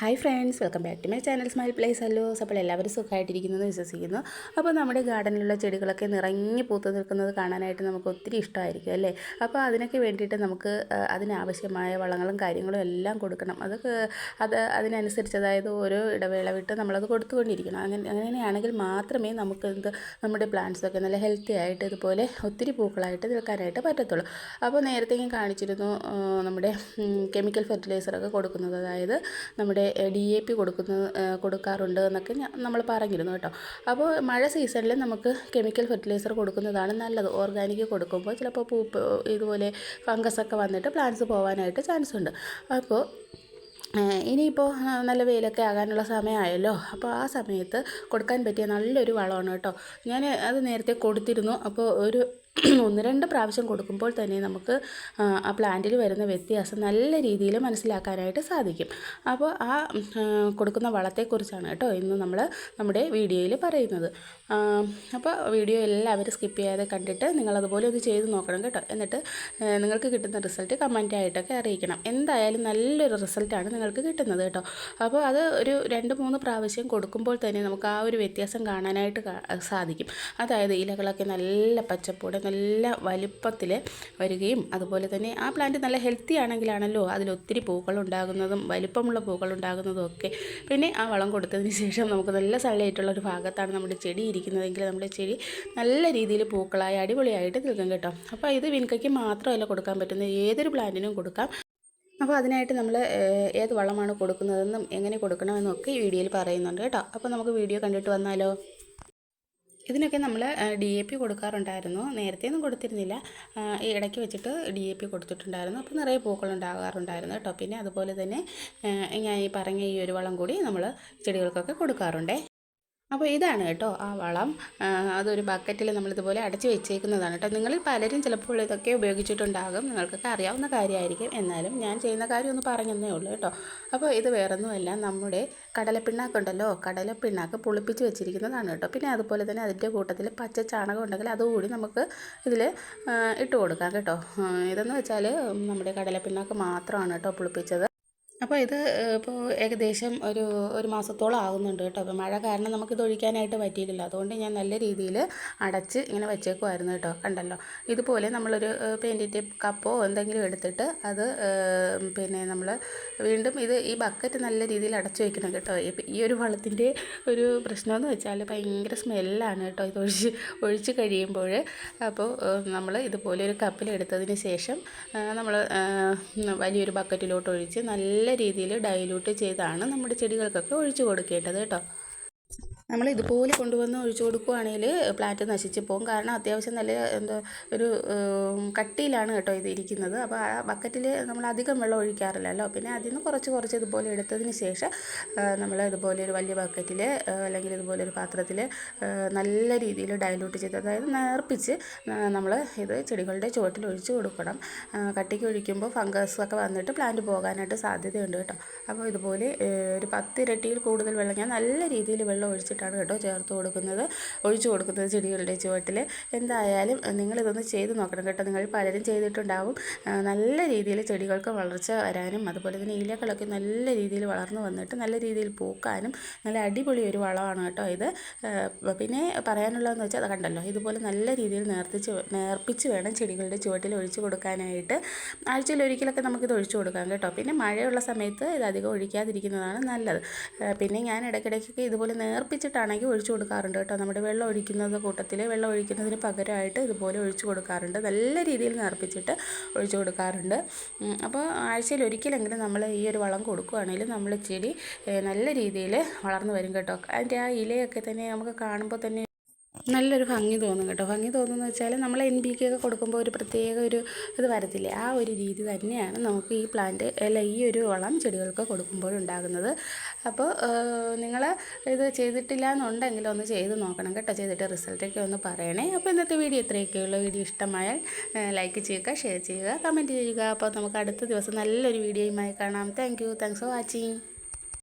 Hi friends welcome back to my channel smile place. അല്ലോ അപ്പോൾ എല്ലാവരും സുഖമായിട്ടിരിക്കുന്നു എന്ന് വിശ്വസിക്കുന്നു. അപ്പോൾ നമ്മുടെ ഗാർഡനിലുള്ള ചെടികളൊക്കെ നിറഞ്ഞു പൂത്തു നിൽക്കുന്നത് കാണാനായിട്ട് നമുക്ക് ഒത്തിരി ഇഷ്ടമായിരിക്കും അല്ലേ? അപ്പോൾ അതിനൊക്കെ വേണ്ടിയിട്ട് നമുക്ക് അതിനാവശ്യമായ വളങ്ങളും കാര്യങ്ങളും എല്ലാം കൊടുക്കണം. അതൊക്കെ അത് അതിനനുസരിച്ച് അതായത് ഓരോ ഇടവേള വിട്ട് നമ്മളത് കൊടുത്തുകൊണ്ടിരിക്കണം. അങ്ങനെ അങ്ങനെയാണെങ്കിൽ മാത്രമേ നമുക്ക് എന്ത് നമ്മുടെ പ്ലാന്റ്സൊക്കെ നല്ല ഹെൽത്തി ആയിട്ട് ഇതുപോലെ ഒത്തിരി പൂക്കളായിട്ട് നിൽക്കാനായിട്ട് പറ്റത്തുള്ളൂ. അപ്പോൾ നേരത്തെ ഞാൻ കാണിച്ചിരുന്നു നമ്മുടെ കെമിക്കൽ ഫെർട്ടിലൈസറൊക്കെ കൊടുക്കുന്നത്. അതായത് നമ്മുടെ ഡി എ പി കൊടുക്കുന്ന കൊടുക്കാറുണ്ട് എന്നൊക്കെ നമ്മൾ പറഞ്ഞിരുന്നു കേട്ടോ. അപ്പോൾ മഴ സീസണിൽ നമുക്ക് കെമിക്കൽ ഫെർട്ടിലൈസർ കൊടുക്കുന്നതാണ് നല്ലത്. ഓർഗാനിക് കൊടുക്കുമ്പോൾ ചിലപ്പോൾ പൂപ്പ് ഇതുപോലെ ഫംഗസ് ഒക്കെ വന്നിട്ട് പ്ലാന്റ്സ് പോകാനായിട്ട് ചാൻസ് ഉണ്ട്. അപ്പോൾ ഇനിയിപ്പോൾ നല്ല വെയിലൊക്കെ ആകാനുള്ള സമയമായല്ലോ. അപ്പോൾ ആ സമയത്ത് കൊടുക്കാൻ പറ്റിയ നല്ലൊരു വളമാണ് കേട്ടോ. ഞാൻ അത് നേരത്തെ കൊടുത്തിരുന്നു. അപ്പോൾ ഒരു ഒന്ന് രണ്ട് പ്രാവശ്യം കൊടുക്കുമ്പോൾ തന്നെ നമുക്ക് ആ, പ്ലാന്റിൽ വരുന്ന വ്യത്യാസം നല്ല രീതിയിൽ മനസ്സിലാക്കാനായിട്ട് സാധിക്കും. അപ്പോൾ ആ കൊടുക്കുന്ന വളത്തെക്കുറിച്ചാണ് കേട്ടോ ഇന്ന് നമ്മൾ നമ്മുടെ വീഡിയോയിൽ പറയുന്നത്. അപ്പോൾ വീഡിയോ എല്ലാവരും സ്കിപ്പ് ചെയ്യാതെ കണ്ടിട്ട് നിങ്ങളതുപോലെ ഒന്ന് ചെയ്ത് നോക്കണം കേട്ടോ. എന്നിട്ട് നിങ്ങൾക്ക് കിട്ടുന്ന റിസൾട്ട് കമന്റായിട്ടൊക്കെ അറിയിക്കണം. എന്തായാലും നല്ലൊരു റിസൾട്ടാണ് നിങ്ങൾക്ക് കിട്ടുന്നത് കേട്ടോ. അപ്പോൾ അത് ഒരു രണ്ട് മൂന്ന് പ്രാവശ്യം കൊടുക്കുമ്പോൾ തന്നെ നമുക്ക് ആ ഒരു വ്യത്യാസം കാണാനായിട്ട് സാധിക്കും. അതായത് ഇലകളൊക്കെ നല്ല പച്ചപ്പോടെ നല്ല വലുപ്പത്തിൽ വരികയും അതുപോലെ തന്നെ ആ പ്ലാന്റ് നല്ല ഹെൽത്തി ആണെങ്കിലാണല്ലോ അതിലൊത്തിരി പൂക്കൾ ഉണ്ടാകുന്നതും വലിപ്പമുള്ള പൂക്കൾ ഉണ്ടാകുന്നതും ഒക്കെ. പിന്നെ ആ വളം കൊടുത്തതിന് ശേഷം നമുക്ക് നല്ല സളിയായിട്ടുള്ള ഒരു ഭാഗത്താണ് നമ്മുടെ ചെടി ഇരിക്കുന്നതെങ്കിൽ നമ്മുടെ ചെടി നല്ല രീതിയിൽ പൂക്കളായി അടിപൊളിയായിട്ട് നിൽക്കും കേട്ടോ. അപ്പോൾ ഇത് വിൻകയ്ക്ക് മാത്രമല്ല കൊടുക്കാൻ പറ്റുന്ന ഏതൊരു പ്ലാന്റിനും കൊടുക്കാം. അപ്പോൾ അതിനായിട്ട് നമ്മൾ ഏത് വളമാണ് കൊടുക്കുന്നതെന്നും എങ്ങനെ കൊടുക്കണമെന്നും ഒക്കെ ഈ വീഡിയോയിൽ പറയുന്നുണ്ട് കേട്ടോ. അപ്പോൾ നമുക്ക് വീഡിയോ കണ്ടിട്ട് വന്നാലോ? ഇതിനൊക്കെ നമ്മൾ ഡി എ പി കൊടുക്കാറുണ്ടായിരുന്നു. നേരത്തെ ഒന്നും കൊടുത്തിരുന്നില്ല ഈ ഇടയ്ക്ക് വെച്ചിട്ട് ഡി എ പി കൊടുത്തിട്ടുണ്ടായിരുന്നു. അപ്പോൾ നിറയെ പൂക്കൾ ഉണ്ടാകാറുണ്ടായിരുന്നു കേട്ടോ. പിന്നെ അതുപോലെ തന്നെ ഞാൻ ഈ പറഞ്ഞ ഈ ഒരു വളം കൂടി നമ്മൾ ചെടികൾക്കൊക്കെ കൊടുക്കാറുണ്ടേ. അപ്പോൾ ഇതാണ് കേട്ടോ ആ വളം. അതൊരു ബക്കറ്റിൽ നമ്മളിതുപോലെ അടച്ച് വെച്ചേക്കുന്നതാണ് കേട്ടോ. നിങ്ങൾ പലരും ചിലപ്പോൾ ഇതൊക്കെ ഉപയോഗിച്ചിട്ടുണ്ടാകും. നിങ്ങൾക്കൊക്കെ അറിയാവുന്ന കാര്യമായിരിക്കും. എന്നാലും ഞാൻ ചെയ്യുന്ന കാര്യം ഒന്ന് പറഞ്ഞതേ ഉള്ളൂ കേട്ടോ. അപ്പോൾ ഇത് വേറൊന്നുമല്ല നമ്മുടെ കടലപ്പിണ്ണാക്കുണ്ടല്ലോ കടലപ്പിണ്ണാക്ക് പുളിപ്പിച്ച് വെച്ചിരിക്കുന്നതാണ് കേട്ടോ. പിന്നെ അതുപോലെ തന്നെ അതിന്റെ കൂട്ടത്തിൽ പച്ച ചാണകം ഉണ്ടെങ്കിൽ അതുകൂടി നമുക്ക് ഇതിൽ ഇട്ട് കൊടുക്കാം കേട്ടോ. ഇതെന്ന് വെച്ചാൽ നമ്മുടെ കടലപ്പിണ്ണാക്ക് മാത്രമാണ് കേട്ടോ പുളിപ്പിച്ചത്. അപ്പോൾ ഇത് ഇപ്പോൾ ഏകദേശം ഒരു ഒരു മാസത്തോളം ആകുന്നുണ്ട് കേട്ടോ. അപ്പോൾ മഴ കാരണം നമുക്കിത് ഒഴിക്കാനായിട്ട് പറ്റിയിട്ടില്ല. അതുകൊണ്ട് ഞാൻ നല്ല രീതിയിൽ അടച്ച് ഇങ്ങനെ വെച്ചേക്കുമായിരുന്നു കേട്ടോ. കണ്ടല്ലോ? ഇതുപോലെ നമ്മളൊരു പെയിന്റിന്റെ കപ്പോ എന്തെങ്കിലും എടുത്തിട്ട് അത് പിന്നെ നമ്മൾ വീണ്ടും ഇത് ഈ ബക്കറ്റ് നല്ല രീതിയിൽ അടച്ചു വെക്കണം കേട്ടോ. ഈ ഒരു വളത്തിന്റെ ഒരു പ്രശ്നമെന്ന് വെച്ചാൽ ഭയങ്കര സ്മെല്ലാണ് കേട്ടോ. ഇത് ഒഴിച്ച് ഒഴിച്ച് കഴിയുമ്പോൾ അപ്പോൾ നമ്മൾ ഇതുപോലെ ഒരു കപ്പിലെടുത്തതിന് ശേഷം നമ്മൾ വലിയൊരു ബക്കറ്റിലോട്ട് ഒഴിച്ച് നല്ല രീതിയിൽ ഡൈല്യൂട്ട് ചെയ്താണ് നമ്മുടെ ചെടികൾക്കൊക്കെ ഒഴിച്ചു കൊടുക്കേണ്ടത് കേട്ടോ. നമ്മൾ ഇതുപോലെ കൊണ്ടുവന്ന് ഒഴിച്ചു കൊടുക്കുകയാണെങ്കിൽ പ്ലാറ്റ് നശിച്ച് പോകും. കാരണം അത്യാവശ്യം നല്ല എന്താ ഒരു കട്ടിയിലാണ് കേട്ടോ ഇത് ഇരിക്കുന്നത്. അപ്പോൾ ആ ബക്കറ്റിൽ നമ്മൾ അധികം വെള്ളം ഒഴിക്കാറില്ലല്ലോ പിന്നെ അതിൽ നിന്ന് കുറച്ച് കുറച്ച് ഇതുപോലെ എടുത്തതിന് ശേഷം നമ്മൾ ഇതുപോലെ ഒരു വലിയ ബക്കറ്റിൽ അല്ലെങ്കിൽ ഇതുപോലെ ഒരു പാത്രത്തിൽ നല്ല രീതിയിൽ ഡയലൂട്ട് ചെയ്ത് അതായത് നേർപ്പിച്ച് നമ്മൾ ഇത് ചെടികളുടെ ചുവട്ടിൽ ഒഴിച്ചു കൊടുക്കണം. കട്ടിക്ക് ഒഴിക്കുമ്പോൾ ഫംഗസ് ഒക്കെ വന്നിട്ട് പ്ലാന്റ് പോകാനായിട്ട് സാധ്യതയുണ്ട് കേട്ടോ. അപ്പോൾ ഇതുപോലെ ഒരു പത്തിരട്ടിയിൽ കൂടുതൽ വെള്ളം ഞാൻ നല്ല രീതിയിൽ വെള്ളം ഒഴിച്ചിട്ടാണ് കേട്ടോ ചേർത്ത് കൊടുക്കുന്നത്. ഒഴിച്ചു കൊടുക്കുന്നത് ചെടികളുടെ ചുവട്ടിൽ എന്തായാലും നിങ്ങളിതൊന്ന് ചെയ്ത് നോക്കണം കേട്ടോ. നിങ്ങൾ പലരും ചെയ്തിട്ടുണ്ടാവും. നല്ല രീതിയിൽ ചെടികൾക്ക് വളർച്ച വരാനും അതുപോലെ തന്നെ ഇലകളൊക്കെ നല്ല രീതിയിൽ വളർന്നു വന്നിട്ട് നല്ല രീതിയിൽ പൂക്കാനും നല്ല അടിപൊളി ഒരു വളമാണ് കേട്ടോ ഇത്. പിന്നെ പറയാനുള്ളതെന്ന് വെച്ചാൽ അത് കണ്ടല്ലോ ഇതുപോലെ നല്ല രീതിയിൽ നേർത്തിച്ച് നേർപ്പിച്ച് വേണം ചെടികളുടെ ചുവട്ടിൽ ഒഴിച്ചു കൊടുക്കാനായിട്ട്. ആഴ്ചയിൽ ഒരിക്കലൊക്കെ നമുക്കിത് ഒഴിച്ചു കൊടുക്കാം കേട്ടോ. പിന്നെ മഴയുള്ള സമയത്ത് ഇത് അധികം ഒഴിക്കാതിരിക്കുന്നതാണ് നല്ലത്. പിന്നെ ഞാൻ ഇടയ്ക്കിടയ്ക്കൊക്കെ ഇതുപോലെ നേർപ്പിച്ചിട്ടാണെങ്കിൽ ഒഴിച്ചു കൊടുക്കാറുണ്ട് കേട്ടോ. നമ്മുടെ വെള്ളം ഒഴിക്കുന്നത് കൂട്ടത്തിൽ വെള്ളം ഒഴിക്കുന്നതിന് പകരമായിട്ട് ഇതുപോലെ ഒഴിച്ചു കൊടുക്കാറുണ്ട്. നല്ല രീതിയിൽ നിറപ്പിച്ചിട്ട് ഒഴിച്ചു കൊടുക്കാറുണ്ട്. അപ്പോൾ ആഴ്ചയിൽ ഒരിക്കലെങ്കിലും നമ്മൾ ഈ ഒരു വളം കൊടുക്കുകയാണെങ്കിൽ നമ്മൾ ചെടി നല്ല രീതിയിൽ വളർന്നു വരും കേട്ടോ. അതിന്റെ ആ ഇലയൊക്കെ തന്നെ നമുക്ക് കാണുമ്പോൾ തന്നെ നല്ലൊരു ഭംഗി തോന്നും കേട്ടോ. ഭംഗി തോന്നുന്നു വെച്ചാൽ നമ്മൾ എൻ ബി കെ ഒക്കെ കൊടുക്കുമ്പോൾ ഒരു പ്രത്യേക ഒരു ഇത് വരത്തില്ലേ? ആ ഒരു രീതി തന്നെയാണ് നമുക്ക് ഈ പ്ലാന്റ് അല്ല ഈ ഒരു വളം ചെടികൾക്ക് കൊടുക്കുമ്പോഴുണ്ടാകുന്നത് അപ്പോൾ നിങ്ങൾ ഇത് ചെയ്തിട്ടില്ല എന്നുണ്ടെങ്കിൽ ഒന്ന് ചെയ്ത് നോക്കണം കേട്ടോ. ചെയ്തിട്ട് റിസൾട്ടൊക്കെ ഒന്ന് പറയണേ. അപ്പോൾ ഇന്നത്തെ വീഡിയോ ഇത്രയൊക്കെയുള്ളൂ. വീഡിയോ ഇഷ്ടമായാൽ ലൈക്ക് ചെയ്യുക ഷെയർ ചെയ്യുക കമന്റ് ചെയ്യുക. അപ്പോൾ നമുക്ക് അടുത്ത ദിവസം നല്ലൊരു വീഡിയോയുമായി കാണാം. Thank you thanks for watching